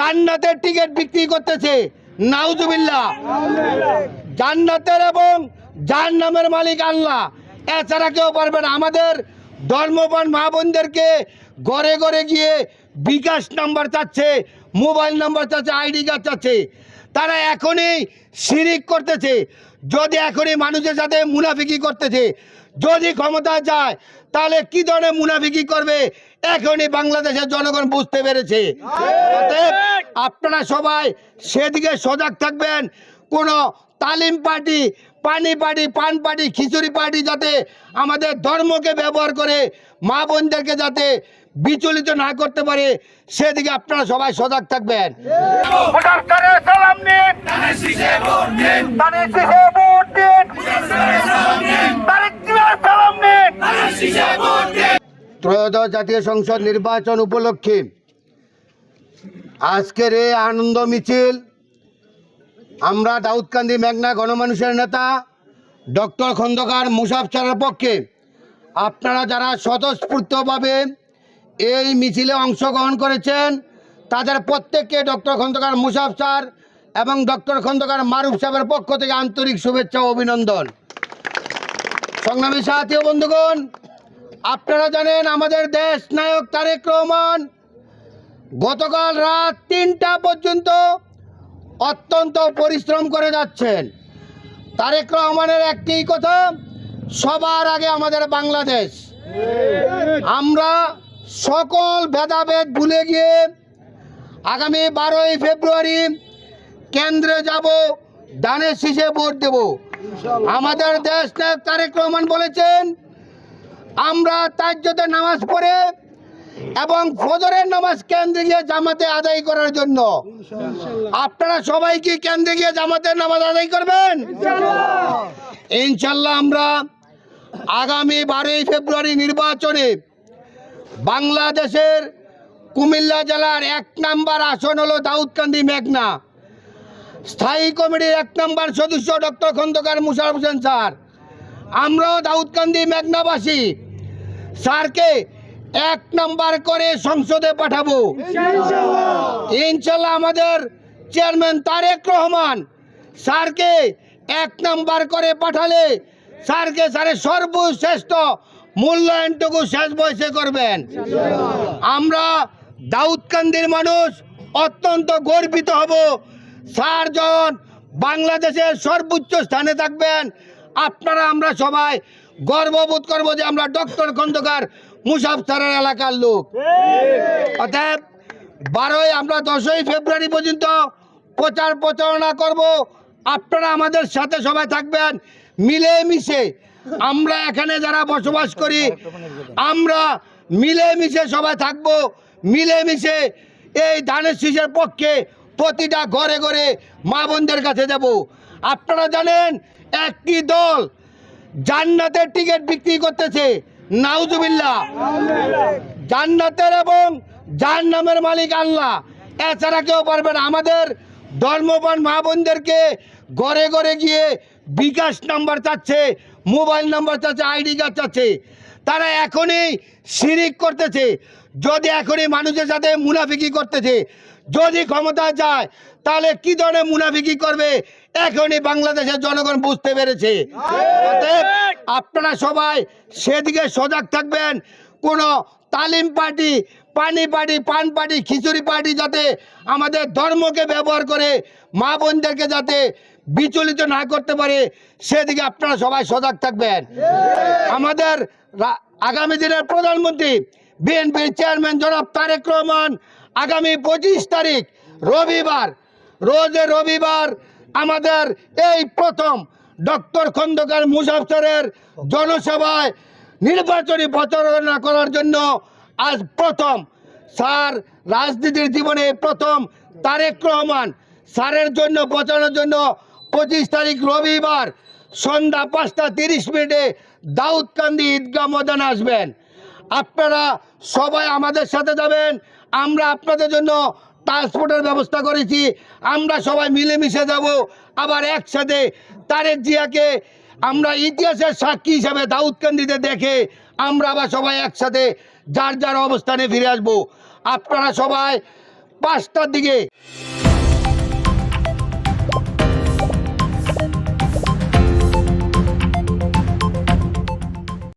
জান্নাতের টিকিট বিক্রি করতেছে। নাউজুবিল্লাহ। জান্নাতের এবং জাহান্নামের মালিক আল্লাহ। এছাড়া কেউ পারবে না। আমাদের ধর্মপান মা বোনদেরকে ঘরে ঘরে গিয়ে বিকাশ নাম্বার চাচ্ছে, মোবাইল নাম্বার চাচ্ছে, আইডি কার্ড চাচ্ছে। তারা এখনই শিরিক করতেছে। যদি এখনই মানুষের সাথে মুনাফিকি করতেছে, যদি ক্ষমতা যায় তাহলে কি ধরনের মুনাফিকি করবে? এখনই বাংলাদেশের জনগণ বুঝতে পেরেছে। আপনারা সবাই সেদিকে সজাগ থাকবেন। কোনো তালিম পার্টি পানি পার্টি পান পার্টি খিচুড়ি পার্টি যাতে আমাদের ধর্মকে ব্যবহার করে মা বোনদেরকে যাতে বিচলিত না করতে পারে সেদিকে আপনারা সবাই সজাগ থাকবেন। ত্রয়োদশ জাতীয় সংসদ নির্বাচন উপলক্ষে আজকের এই আনন্দ মিছিল, আমরা দাউদকান্দি মেঘনা গণমানুষের নেতা ডক্টর খন্দকার মুসাফ পক্ষে। আপনারা যারা স্বতঃস্ফূর্তভাবে এই মিছিলে অংশগ্রহণ করেছেন, তাদের প্রত্যেককে ডক্টর খন্দকার মুসাফ স্যার এবং ডক্টর খন্দকার মারুফ সাহেবের পক্ষ থেকে আন্তরিক শুভেচ্ছা ও অভিনন্দন। সংগ্রামী সাথী বন্ধুগণ, আপনারা জানেন আমাদের দেশ নায়ক তারেক রহমান গতকাল রাত তিনটা পর্যন্ত অত্যন্ত পরিশ্রম করে যাচ্ছেন। তারেক রহমানের একটি কথা, সবার আগে আমাদের বাংলাদেশ। আমরা সকল ভেদাভেদ ভুলে গিয়ে আগামী বারোই ফেব্রুয়ারি কেন্দ্রে যাব দানের শীষে ভোট দেব। আমাদের দেশ তারেক রহমান বলেছেন, আমরা তাজ্যতে নামাজ পড়ে এবং ফজরের নামাজ কেন্দ্রে গিয়ে জামাতে আদায় করার জন্য। আপনারা সবাই কি কেন্দ্রে গিয়ে জামাতের নামাজ আদায় করবেন? ইনশাল্লাহ আমরা আগামী বারোই ফেব্রুয়ারি নির্বাচনে বাংলাদেশের কুমিল্লা জেলার এক নাম্বার আসন হলো দাউদকান্দি মেঘনা। স্থায়ী কমিটির এক নাম্বার সদস্য ডক্টর খন্দকার মুশারফ হোসেন স্যার। আমরাও দাউদকান্দি মেঘনাবাসী। স্যারকে এক নাম্বার করে সংসদে পাঠাবো। ইনশাল্লাহ আমাদের চেয়ারম্যান তারেক রহমান স্যারকে এক নাম্বার করে পাঠালে স্যারকে স্যারের সর্বশ্রেষ্ঠ মূল্যায়নটুকু শেষ বয়সে করবেন। আমরা দাউদকান্দির মানুষ অত্যন্ত গর্বিত হব। স্যার যখন বাংলাদেশের সর্বোচ্চ স্থানে থাকবেন আপনারা আমরা সবাই গর্ববোধ করব যে আমরা ডক্টর খন্দকার মুসাফ স্যারের এলাকার লোক। অতএব বারোই আমরা দশই ফেব্রুয়ারি পর্যন্ত প্রচার প্রচারণা করব। আপনারা আমাদের সাথে সবাই থাকবেন মিলেমিশে। আমরা এখানে যারা বসবাস করি আমরা মিলেমিশে সবাই থাকব। মিলেমিশে এই ধানের শীষের পক্ষে প্রতিটা ঘরে ঘরে মা বোনদের কাছে যাব। আপনারা জানেন একটি দল জান্নাতের টিকিট বিক্রি করতেছে। নাউজুবিল্লাহ। জান্নাতের এবং জাহান্নামের মালিক আল্লাহ। এছাড়া কেউ পারবে না। আমাদের ধর্মপান মা বোনদেরকে ঘরে ঘরে গিয়ে বিকাশ নাম্বার চাচ্ছে, মোবাইল নাম্বার চাচ্ছে, আইডি কার্ড চাচ্ছে। তারা এখনই শিরিক করতেছে। যদি এখনই মানুষের সাথে মুনাফিকি করতেছে, যদি ক্ষমতা যায় তাহলে কি ধরনের মুনাফিকি করবে? এখনই বাংলাদেশের জনগণ বুঝতে পেরেছে। আপনারা সবাই সেদিকে সজাগ থাকবেন। কোনো তালিম পার্টি, পানি পার্টি, পান পার্টি, খিচুড়ি পার্টি যাতে আমাদের ধর্মকে ব্যবহার করে, মা বোনদেরকে যাতে বিচলিত না করতে পারে, সেদিকে আপনারা সবাই সজাগ থাকবেন। আমাদের আগামী দিনের প্রধানমন্ত্রী, বিএনপির চেয়ারম্যান জনাব তারেক রহমান, আগামী পঁচিশ তারিখ রবিবার, রোজে রবিবার আমাদের এই প্রথম ডক্টর খন্দকার মুসাফসরের জনসভায় নির্বাচনী প্রচারণা করার জন্য আজ প্রথম। স্যার, রাজনীতির জীবনে প্রথম তারেক রহমান। স্যারের জন্য প্রচারণার জন্য পঁচিশ তারিখ রবিবার সন্ধ্যা পাঁচটা তিরিশ মিনিটে দাউদকান্দি ঈদগাহ ময়দানে আসবেন। আপনারা সবাই আমাদের সাথে যাবেন। আমরা আপনাদের জন্য ট্রান্সপোর্টের ব্যবস্থা করেছি। আমরা সবাই মিলেমিশে যাব। আবার একসাথে তারেক জিয়াকে আমরা ইতিহাসের সাক্ষী হিসাবে দাউদকান্দিতে দেখে আমরা আবার সবাই একসাথে যার যার অবস্থানে ফিরে আসব। আপনারা সবাই পাঁচটার দিকে